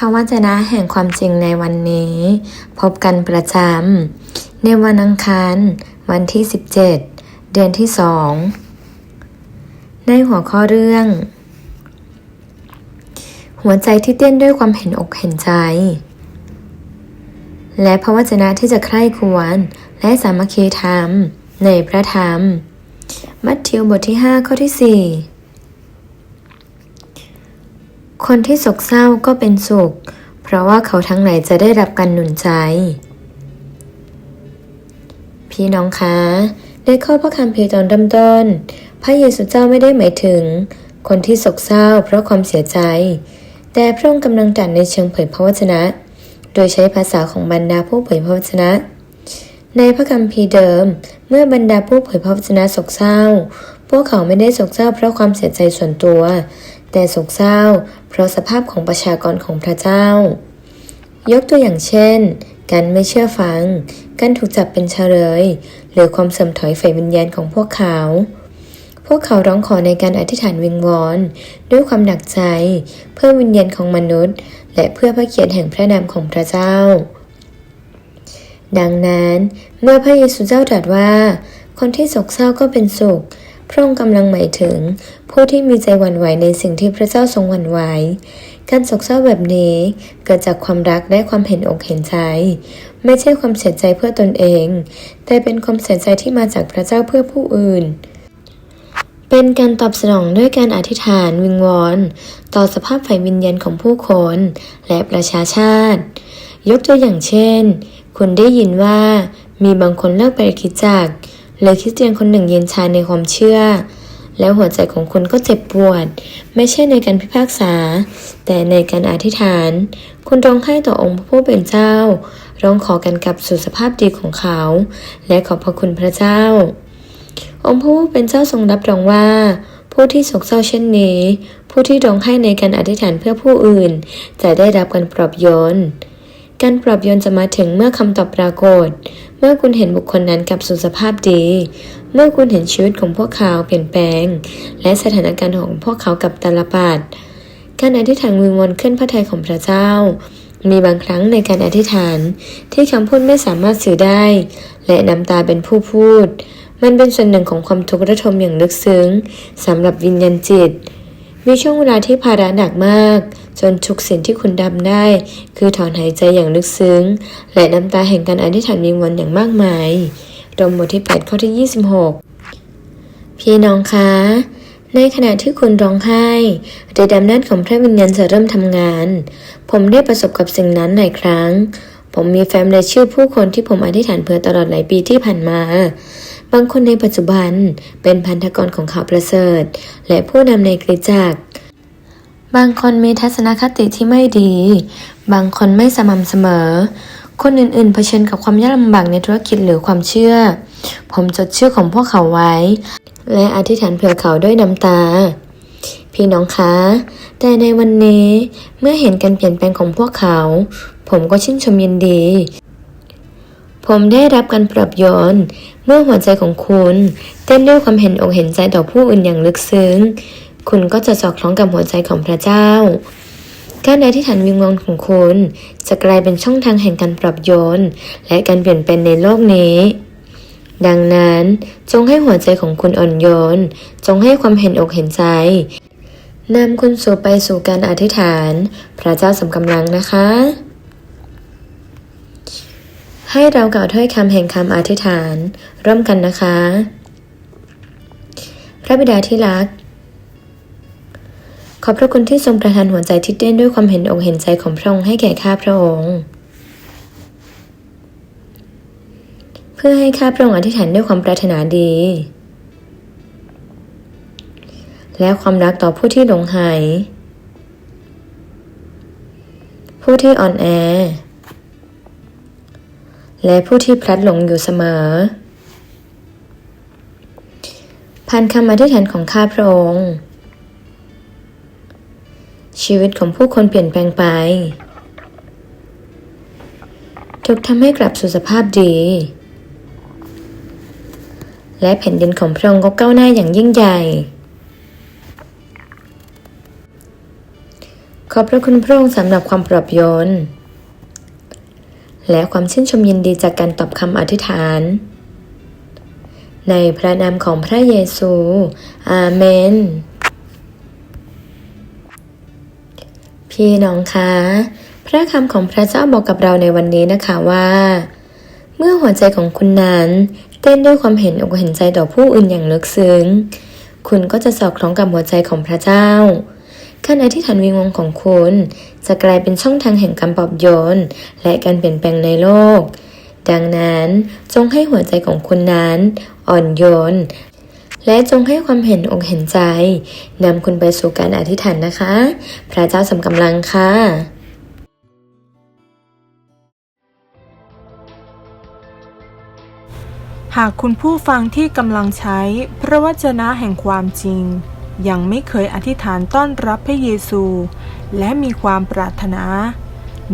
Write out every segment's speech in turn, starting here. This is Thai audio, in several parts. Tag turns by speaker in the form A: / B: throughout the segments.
A: ระวจนะแห่งความจริงในวันนี้ พบกันประจำในวันอังคาร วันที่ 17 เดือนที่2ในหัวข้อเรื่อง หัวใจที่เต้นด้วยความเห็นอกเห็นใจ และพระวจนะที่จะใคร่ควรและสามัคคีธรรมในพระธรรม มัทธิวบทที่ 5 ข้อที่ 4 คนที่โศกเศร้าก็เป็นสุข เพราะว่าเขาทั้งหลายจะได้รับการหนุนใจ พี่น้องคะในข้อพระคัมภีร์ตอนเริ่มต้น พระเยซูเจ้าไม่ได้หมายถึง คนที่โศกเศร้าเพราะความเสียใจ แต่พระองค์กำลังตรัสในเชิงเผยพระวจนะ โดยใช้ภาษาของบรรดาผู้เผยพระวจนะ ในพระคัมภีร์เดิม เมื่อบรรดาผู้เผยพระวจนะโศกเศร้า พวกเขาไม่ได้โศกเศร้าเพราะความเสียใจส่วนตัว แต่โศกเศร้า เพราะสภาพของประชากรของพระเจ้า ยกตัวอย่างเช่น การไม่เชื่อฟัง การถูกจับเป็นเฉลย หรือความเสื่อมถอยฝ่ายวิญญาณของพวกเขา พวกเขาร้องขอในการอธิษฐานวิงวอน ด้วยความหนักใจ เพื่อวิญญาณของมนุษย์ และเพื่อพระเกียรติแห่งพระนามของพระเจ้า ดังนั้น เมื่อพระเยซูเจ้าตรัสว่า คนที่โศกเศร้าก็เป็นสุข พระองค์กำลังหมายถึง ผู้ที่มีใจหวั่นไหวในสิ่งที่พระเจ้าทรงหวั่นไหวการโศกเศร้าแบบนี้เกิดจากความรักและความเห็นอกเห็นใจ ไม่ใช่ความเสียใจเพื่อตนเอง แต่เป็นความเสียใจที่มาจากพระเจ้าเพื่อผู้อื่น เป็นการตอบสนองด้วยการอธิษฐานวิงวอน ต่อสภาพฝ่ายวิญญาณของผู้คนและประชาชาติ ยกตัวอย่างเช่น คุณได้ยินว่ามีบางคนเลิกไปคิดจักร เลยคริสเตียนคนหนึ่งเย็นชาในความเชื่อ แล้วหัวใจของคุณก็เจ็บปวด ไม่ใช่ในการพิพากษา แต่ในการอธิษฐาน คุณร้องไห้ต่อองค์พระผู้เป็นเจ้า ร้องขอกันกลับสู่สภาพดีของเขา และขอบพระคุณพระเจ้า องค์พระผู้เป็นเจ้าทรงรับรองว่า ผู้ที่โศกเศร้าเช่นนี้ ผู้ที่ร้องไห้ในการอธิษฐานเพื่อผู้อื่น จะได้รับการปลอบโยน การปลอบโยนจะมาถึงเมื่อคำตอบปรากฏ เมื่อคุณเห็นบุคคลนั้นกลับสู่สภาพดี เมื่อคุณเห็นชีวิตของพวกเขาเปลี่ยนแปลง และสถานการณ์ของพวกเขากับตาลปัดการอธิษฐานวิงวอนขึ้นพระทัยของพระเจ้า มีบางครั้งในการอธิษฐานที่คำพูดไม่สามารถสื่อได้ และน้ำตาเป็นผู้พูด มันเป็นส่วนหนึ่งของความทุกข์ระทมอย่างลึกซึ้งสำหรับวิญญาณจิต มีช่วงเวลาที่ภาระหนักมาก จนทุกสิ่งที่คุณดำได้ คือถอนหายใจอย่างลึกซึ้ง และน้ำตาแห่งการอธิษฐานวิงวอนอย่างมากมายรมบทที่ 8 ข้อที่ 26 พี่น้องคะ ในขณะที่คุณร้องไห้ฤทธิ์อำนาจของพระวิญญาณจะเริ่มทำงาน ผมได้ประสบกับสิ่งนั้นหลายครั้ง ผมมีแฟ้มรายชื่อผู้คนที่ผมอธิษฐานเพื่อตลอดหลายปีที่ผ่านมา บางคนในปัจจุบันเป็นพันธกรของข่าวประเสริฐ และผู้นำในคริสตจักร บางคนมีทัศนคติที่ไม่ดี บางคนไม่สม่ำเสมอ คนอื่นๆ เผชิญกับความยากลำบากในธุรกิจหรือความเชื่อ ผมจดชื่อของพวกเขาไว้ และอธิษฐานเผื่อเขาด้วยน้ำตา พี่น้องคะ แต่ในวันนี้เมื่อเห็นการเปลี่ยนแปลงของพวกเขา ผมก็ชื่นชมยินดี ผมได้รับการปรับโยนเมื่อหัวใจของคุณ เต้นด้วยความเห็นอกเห็นใจต่อผู้อื่นอย่างลึกซึ้ง คุณก็จะสอดคล้องกับหัวใจของพระเจ้า การอธิษฐานวิงวอนของคุณจะกลายเป็นช่องทางแห่งการปรับโยนและการเปลี่ยนแปลงในโลกนี้ ดังนั้นจงให้หัวใจของคุณอ่อนโยน จงให้ความเห็นอกเห็นใจนำคุณสู่ไปสู่การอธิษฐาน พระเจ้าสำกำลังนะคะ ให้เรากล่าวถ้อยคำแห่งคำอธิษฐาน ร่วมกันนะคะ พระบิดาที่รัก ขอบพระคุณที่ทรงประทานหัวใจที่เต้นด้วยความเห็นอกเห็นใจของพระองค์ให้แก่ข้าพระองค์ เพื่อให้ข้าพระองค์อธิษฐานด้วยความปรารถนาดี และความรักต่อผู้ที่หลงหาย ผู้ที่อ่อนแอ และผู้ที่พลัดหลงอยู่เสมอผ่านคำอธิษฐานของข้าพระองค์ ชีวิตของผู้คนเปลี่ยนแปลงไป ถูกทำให้กลับสู่สภาพดี และแผ่นดินของพระองค์ก็ก้าวหน้าอย่างยิ่งใหญ่ ขอบพระคุณพระองค์สำหรับความปลอบโยน และความชื่นชมยินดีจากการตอบคำอธิษฐาน ในพระนามของพระเยซู อาเมน พี่น้องคะพระคำของพระเจ้าบอกกับเราในวันนี้นะคะว่า เมื่อหัวใจของคุณนั้น เต้นด้วยความเห็นอกเห็นใจต่อผู้อื่นอย่างลึกซึ้ง คุณก็จะสอดคล้องกับหัวใจของพระเจ้าการอธิษฐานวิงวองของคุณ จะกลายเป็นช่องทางแห่งการปลอบโยนและการเปลี่ยนแปลงในโลก ดังนั้นจงให้หัวใจของคุณนั้น อ่อนโยน และจงให้ความเห็นอกเห็นใจนำคุณไปสู่การอธิษฐานนะคะ พระเจ้าสำกำลังค่ะ
B: หากคุณผู้ฟังที่กำลังใช้พระวจนะแห่งความจริง ยังไม่เคยอธิษฐานต้อนรับพระเยซู และมีความปรารถนา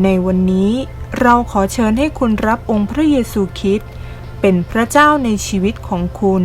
B: ในวันนี้เราขอเชิญให้คุณรับองค์พระเยซูคริสต์เป็นพระเจ้าในชีวิตของคุณ